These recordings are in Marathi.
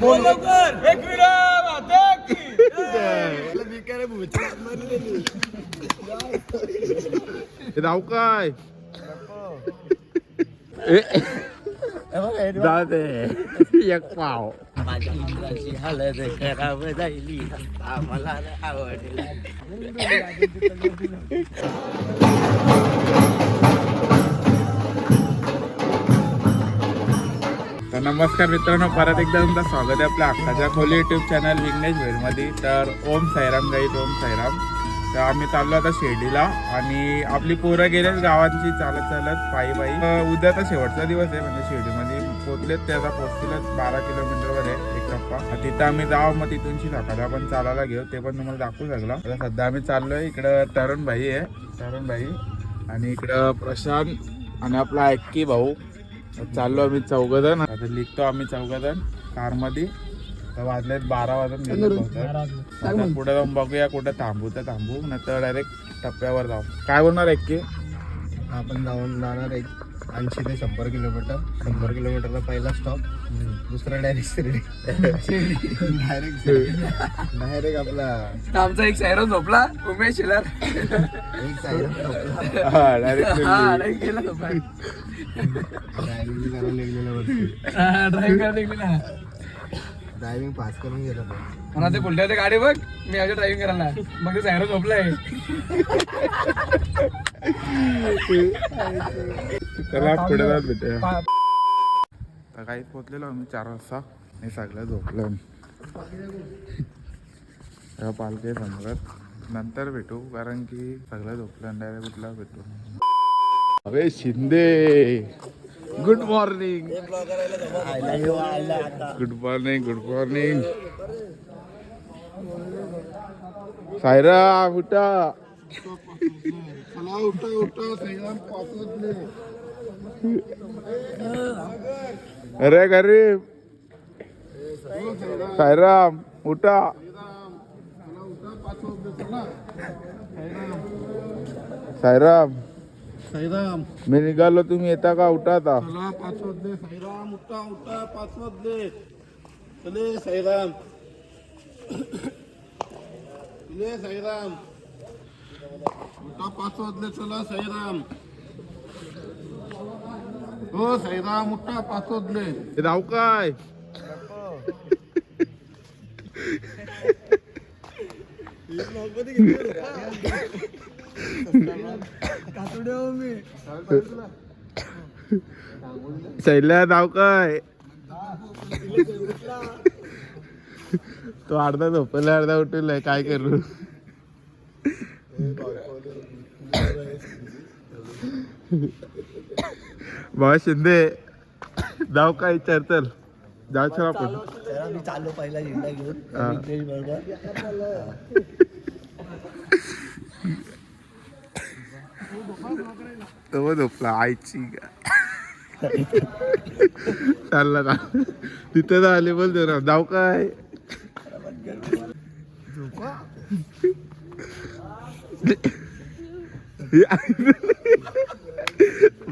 बोल लवकर. एकविरा माता की. राव काय? जा दे एक पाव. माझी इंद्राची हालत खराब झाली आम्हाला आवडली नमस्कार मित्रांनो परत एकदा तुमचं स्वागत आहे आपल्या आकाशा खोली यूट्यूब चॅनल विघ्नेश भैरमध्ये तर ओम साईराम गाईत ओम साईराम. तर आम्ही चाललो आता शिर्डीला आणि आपली पोरं गेलेत गावांची चालत चालत पायी पायी. उद्या तर शेवटचा दिवस आहे म्हणजे शिर्डीमध्ये पोचलेत ते आता पोचतीलच. बारा किलोमीटरवर आहे एक टप्पा. तिथं आम्ही जाऊ मग तिथूनची सकाळी आपण चालायला घेऊ ते पण तुम्हाला दाखवू शकला आता सध्या आम्ही चाललोय इकडं तरुण भाई आहे तरुण भाई. आणि इकडं प्रशांत आणि आपला ऐक्की भाऊ. चाललो आम्ही चौघजण. आता लिखतो आम्ही चौघजण. कारमध्ये तर वाजलेत बारा वाजून पुढे जाऊन बघूया कुठे थांबू तर थांबू. नाही तर डायरेक्ट टप्प्यावर जाऊ. काय बोलणार आहे की आपण जाऊन जाणार एक ऐंशी ते शंभर किलोमीटर. शंभर किलोमीटरचा पहिला स्टॉप दुसरा डायरेक्ट शिर्डी. डायरेक्ट डायरेक्ट आपला. आमचा एक सैरो झोपला. उमेश शिलर. एक साईड डायरेक्ट हा नाही गेला झोपा ड्रायव्हिंग करायला वरती ड्राईव्ह करायला निघली ना ड्रायव्हिंग पास करून गेला म्हणा ते होते गाडी बघ. मी अजून ड्रायव्हिंग करायला. मग ते सैरो झोपलाय. त्याला पुढे जात भेटूया. तर काही पोचलेलो आम्ही चार वाजता. हे सगळं झोपलं. तेव्हा पालखी समोरच नंतर भेटू कारण की सगळं झोपलं डायरेक्ट कुठला भेटू. अरे Shinde! Good morning good morning good morning Saira उठा. चला उठा उठा. अरे गरीब सायराम उठा. सायराम सैराम मी निघालो तुम्ही येता का? उठा आता. चला पाचवतले सैराम उठा उठा. पाचवतले चले सैराम चले सैराम उठा पाचवतले चला सैराम हो सैरा उठा पाचवतले हे राव काय? शैल्या राव काय? तो अर्धा झोपला अर्धा उठवलाय काय करू? बाबा शिंदे जाऊ काय विचार चल जाऊ चल आपण मी चाललो पहिला झेंडा घेऊन. हा. बरोबर तो झोपला आईची चालला का? तिथे आले बोल ना जाऊ काय?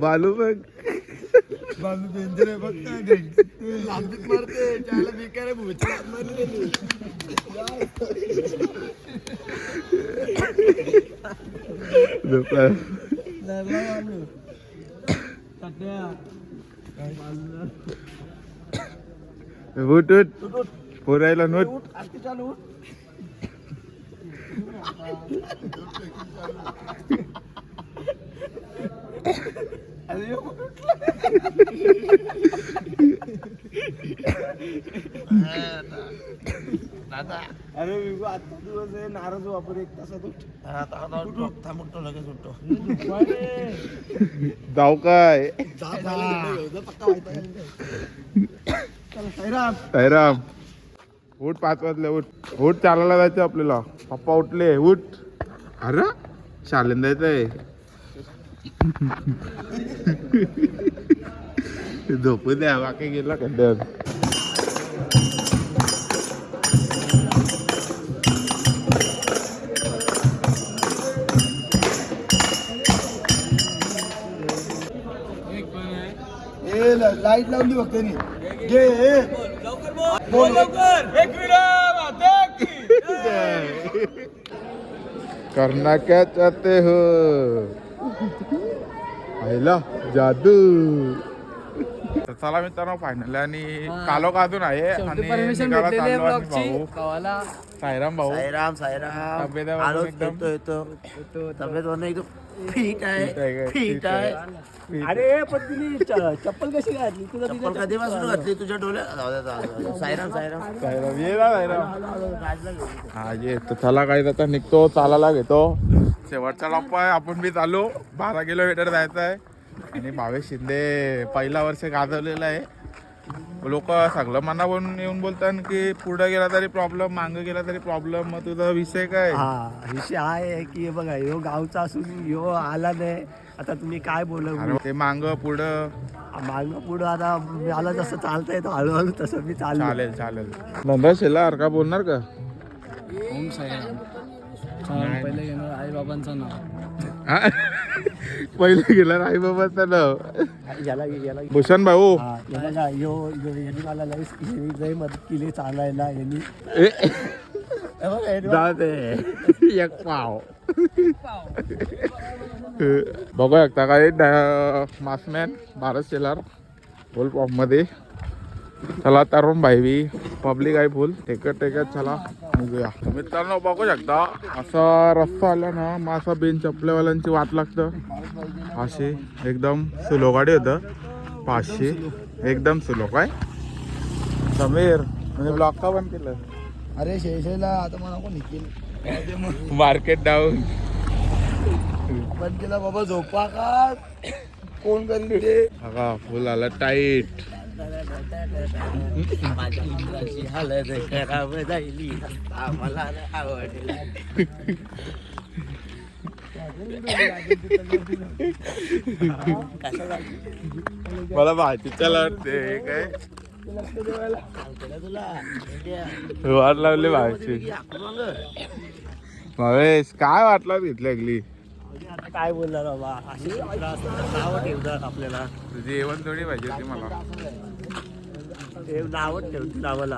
बालू बघ. बाजू डेंजर आहे बघ काय लांबीत मारते त्याला बेकार आहे लांब मारलेली उठ उठ. पोरायला नोट. अरे विभू आता दिवस आहे नाराज वापर एक तासात लगेच उठतो जाऊ काय साईराम. उठ पाच वाजले उठ. उठ चालायला जायचं आपल्याला. पप्पा उठले उठ. अरे शालेन जायचंय झोपू द्या बाकी गेला खड्ड्यात लाइट लावली फक्त. करना क्या चाहते हो. आयला जादू. तर चला मित्रांनो फायनल आणि कालो का अजून आहे? आणि सायराम भाऊ. सायराम सायराम. तब्येत एकदम? येतो तब्येत एकदम. फिट आहे फिट आहे अरे पण तिने चप्पल कशी घातली? चप्पल कधीपासून घातली? तुझ्या डोळ्यात सायराम सायराम. सायराम ये सायराम. हा ये. चला काय जाता निघतो चालायला घेतो. शेवटचा टप्पा आहे. आपण बी चालू. बारा किलोमीटर जायचं आहे. आणि भावेश शिंदे पहिला वर्ष गाजवलेलं आहे. लोक सगळं मनावरून येऊन बोलतात की पुढे गेला तरी प्रॉब्लेम मागं गेला तरी प्रॉब्लेम मग तुझा विषय काय? हा विषय आहे की हे बघा ह्यो गावचा असून ह्यो आला नाही. आता तुम्ही काय बोल? ते मांग पुढं? मागं पुढं आता मला जसं चालता येतं हळूहळू तसं मी चाललो. चालेल चालेल. धंदा शेलार का बोलणार का? ओम साईराम. पहिले घेणार आई बाबांचं नाव? पहिले गेला आई बाबाचं नाव. याला याला भूषण भाऊ. बघा यो यो- यांनी मला लई लई मदत केली चालायला यांनी. हे एक पाव. बघू शकता काय मासमॅन भारत शेलार फुल पॉपमध्ये चला तरुण भाई बी पब्लिक आहे फुल. टेकत टेकत चला. निघूया तर मित्रांनो बघू शकता असा रस्ता आला ना मग असा बेन चपलेवाल्यांची वाट लागतं. अशी एकदम सुलो गाडी होतं. पाचशे एकदम सुलो काय? समीर म्हणजे ब्लॉक का बंद केलं? अरे शेषेला आता मला कोण निघेल मार्केट डाऊन पण केला बाबा झोपा का? कोण करील फुल आला टाईट माझ्या इंद्राची हालत खराब झाली आम्हाला आवडला मला माहिती चला वाटते काय? वाट लावली भावाची भावेश काय वाटला तिथल्या गली आता काय बोलणार बाबा? अशी चित्र नावं ठेवतात आपल्याला तुझी जेवण थोडी पाहिजे होती मला. ते नावं ठेवतील आम्हाला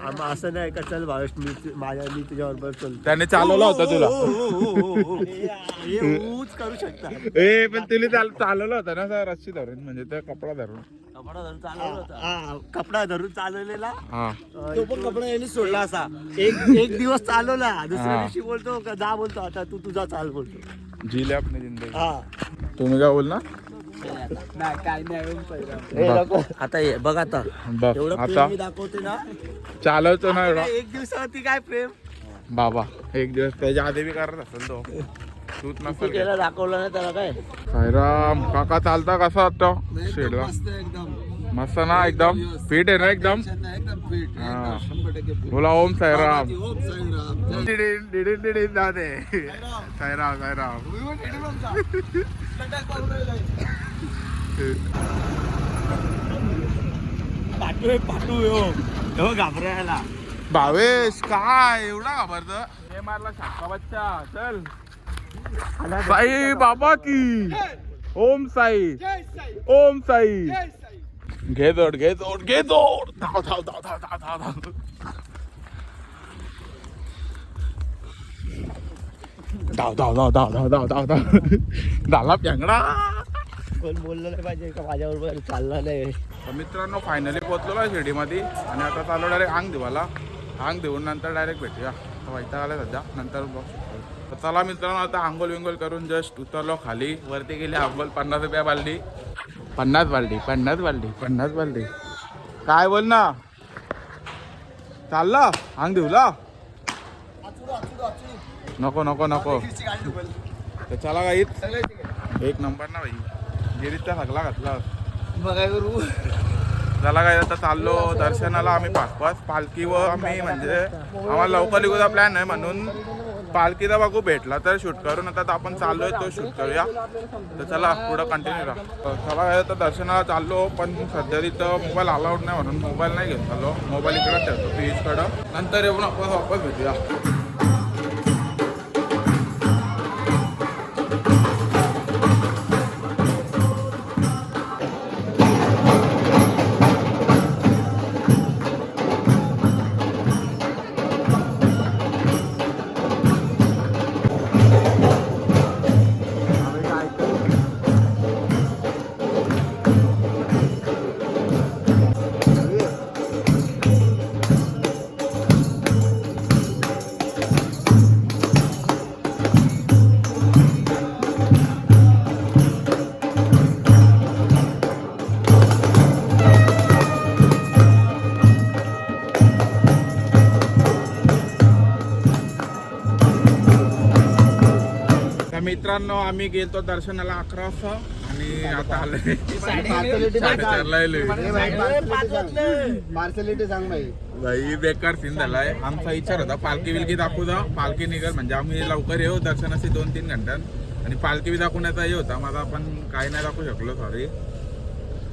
आम्हा असं नाही का चल भावेश मी माझ्या मी तुझ्याबरोबर चलतो. त्याने चालवला होता तुला. हे ऊच करू शकता. ए पण तुला चाल चालवला होता ना सर रस्सी धरून म्हणजे त्या कपडा धरून. कपडा धरून चालवला होता. कपडा धरून चालवलेला. हा. तो पण कपडा यांनी सोडला असा. एक एक दिवस चालवला दुसऱ्या हा. दिवशी बोलतो का जा बोलतो आता तू तुझा चाल बोलतो. जिले आपली जिंदगी. हा. तुम्ही काय बोल ना नाही काय नाही ओम साईराम आता हे बघ आता. बघ एवढं आता. प्रेम मी दाखवते ना. चालवतो ना एवढा एक दिवसावरती काय प्रेम? बाबा एक दिवस त्याच्या आधी बी करत असेल तो. तूच नसेल केला दाखवलं ना त्याला काय? साईराम काका चालता कसा वाटतो? शेडला. एकदम. मस्त ना एकदम? फिट आहे ना एकदम? हा. बोला ओम साईराम. ओम साईराम. जय. डिडिन डिडिन डिडिन जाते. साईराम. साईराम पाठू पाठू हो घाबरायला भावेश काय एवढा घाबरत हे मारला शाखा बच्चा चल साई बाबा की ओम साई ओम साई घे जोड घे जोड घे जोड धाव धाव धाव धाव धाव धाव धाव धाव धाव धाव धाव धाव धाव धाव धाव झाला पेंगडा कोण बोललं नाही पाहिजे का माझ्याबरोबर चालला नाही. तर मित्रांनो फायनली पोहोचलो आहे शिर्डीमध्ये. आणि आता चालू डायरेक्ट आंग देवाला. आंग देऊन नंतर डायरेक्ट भेटूया. वैताग आला सध्या. नंतर बघ. तर चला मित्रांनो आता आंघोल विंगोल करून जस्ट उतरलो खाली. वरती गेली आंघोल पन्नास रुपया बालडी. पन्नास बालडी पन्नास बालडी पन्नास बालडी. काय बोल ना? चालला? आंग देऊला? नको नको नको. तर चला काहीच एक नंबर ना भाई गिरीचा सगळा घातला. बघा करू? झाला काय आता चाललो दर्शनाला आम्ही पाच पाच पालखी व आम्ही म्हणजे आम्हाला लवकर लिहूचा प्लॅन आहे म्हणून पालखीचा बघू भेटला तर शूट करून आता आपण चाललोय तो शूट करूया. तर चला पुढं कंटिन्यू राहा. चला काय आता दर्शनाला चाललो पण सध्या तिथं मोबाईल अलाउड नाही म्हणून मोबाईल नाही घेऊन चाललो. मोबाईल इकडे ठेवतो पीजकडं नंतर येऊन आपण वापस भेटूया. मित्रांनो आम्ही गेलतो दर्शनाला अकरा वाजता आणि आता आलोय. पार्सलिटी साडेचारला आलोय. पार्सलिटी सांग भाई भाई बेकार सीन झालाय. आमचा विचार होता पालखी बिलकी दाखवू दा पालखी निघल. म्हणजे आम्ही लवकर येऊ. दर्शनाशी दोन तीन घंट्यात आणि पालखी बी दाखवण्याचा हे होता. माझा आपण काही नाही दाखवू शकलो सॉरी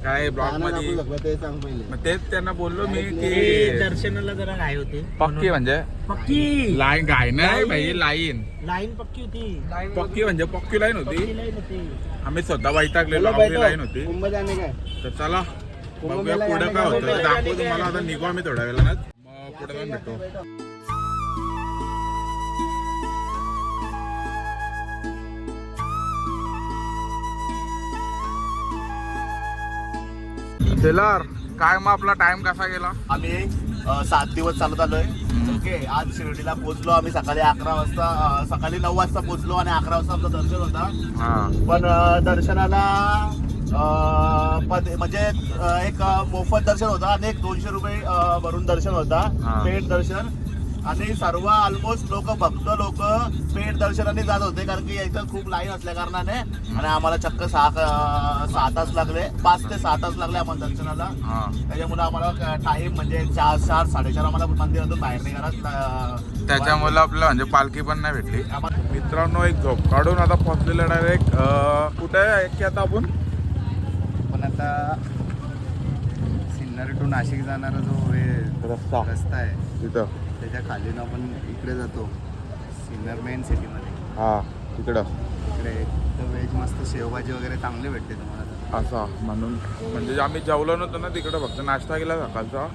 काय ब्लॉग गाणं मध्ये दाखवू शकलं ते सांग पहिले. मग तेच त्यांना बोललो मी ते की दर्शनाला जरा काय होते. पक्की म्हणजे? पक्की. लाईन गाय नाही भाई लाईन. लाईन पक्की होती. पक्की म्हणजे पक्की लाईन होती. पक्की लाईन होती. आम्ही स्वतः वैतागलेलो आपली लाईन. होती. कुंभ जाणे काय? तर चला बघूया पुढे काय काय होतं? दाखवू तुम्हाला आता निघू आम्ही थोड्या वेळानं. मग पुढे जाऊन भेटू. टेलर काय मग आपला टाइम कसा गेला? आम्ही अ, सात दिवस चालत आलोय. ओके आज शिर्डीला पोहोचलो आम्ही सकाळी अकरा वाजता अ, सकाळी नऊ वाजता पोहोचलो आणि अकरा वाजता आमचं दर्शन होता. हा. पण अ, दर्शनाला अ, पद- म्हणजे अ, एक अ, मोफत दर्शन होतं आणि एक दोनशे रुपये अ, भरून दर्शन होता. हा. पेड दर्शन. आणि सर्व ऑलमोस्ट लोक भक्त लोक पेड दर्शनाने जात होते कारण की इथं खूप लाईन असल्या कारणाने. आणि आम्हाला चक्क सहा सहा तास लागले. पाच ते सहा तास लागले आम्हाला दर्शनाला. हा. त्याच्यामुळे आम्हाला टाइम म्हणजे चार चार साडेचार आम्हाला मंदिरातून बाहेर निघाला त्याच्यामुळे आपल्याला म्हणजे पालखी पण नाही भेटली. आम्हाला मित्रांनो एक झोप काढून आता पोहोचलेलं डायरेक्ट कुठे आहे? की आता आपण? पण आता सिन्नर टू नाशिक जाणारा जो हे रस्ता. रस्ता आहे. तिथं. त्याच्या खालीनं आपण इकडे जातो सिन्नर मेन सिटीमध्ये. हा तिकडं. इकडे तर व्हेज मस्त शेवभाजी वगैरे चांगली भेटते तुम्हाला. असा. म्हणून म्हणजे आम्ही जेवलो नव्हतो ना तिकडं फक्त नाश्ता केला सकाळचा.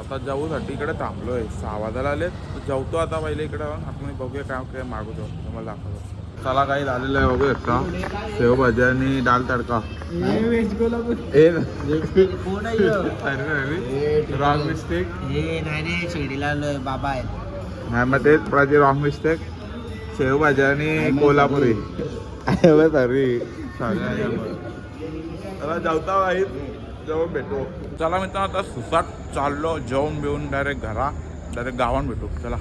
आता जाऊसाठी इकडे थांबलोय. सहा वाजायला आले जेवतो आता पहिले इकडे. आपण बघूया काय काय मागवतो. तुम्हाला दाखवतो. चला काही झालेलं आहे बघू शकता शेवभाजी आणि दाल तडका. ए रॉंग मिस्टेक हे बाबा नाही मग तेच प्राची रॉंग मिस्टेक शेवभाजी आणि कोल्हापुरी. सॉरी. चला जेवता जेवण भेटू. चला मित्रांनो आता सुसाट चाललो जेवण बिवून डायरेक्ट घरा. डायरेक्ट गावात भेटू. चला.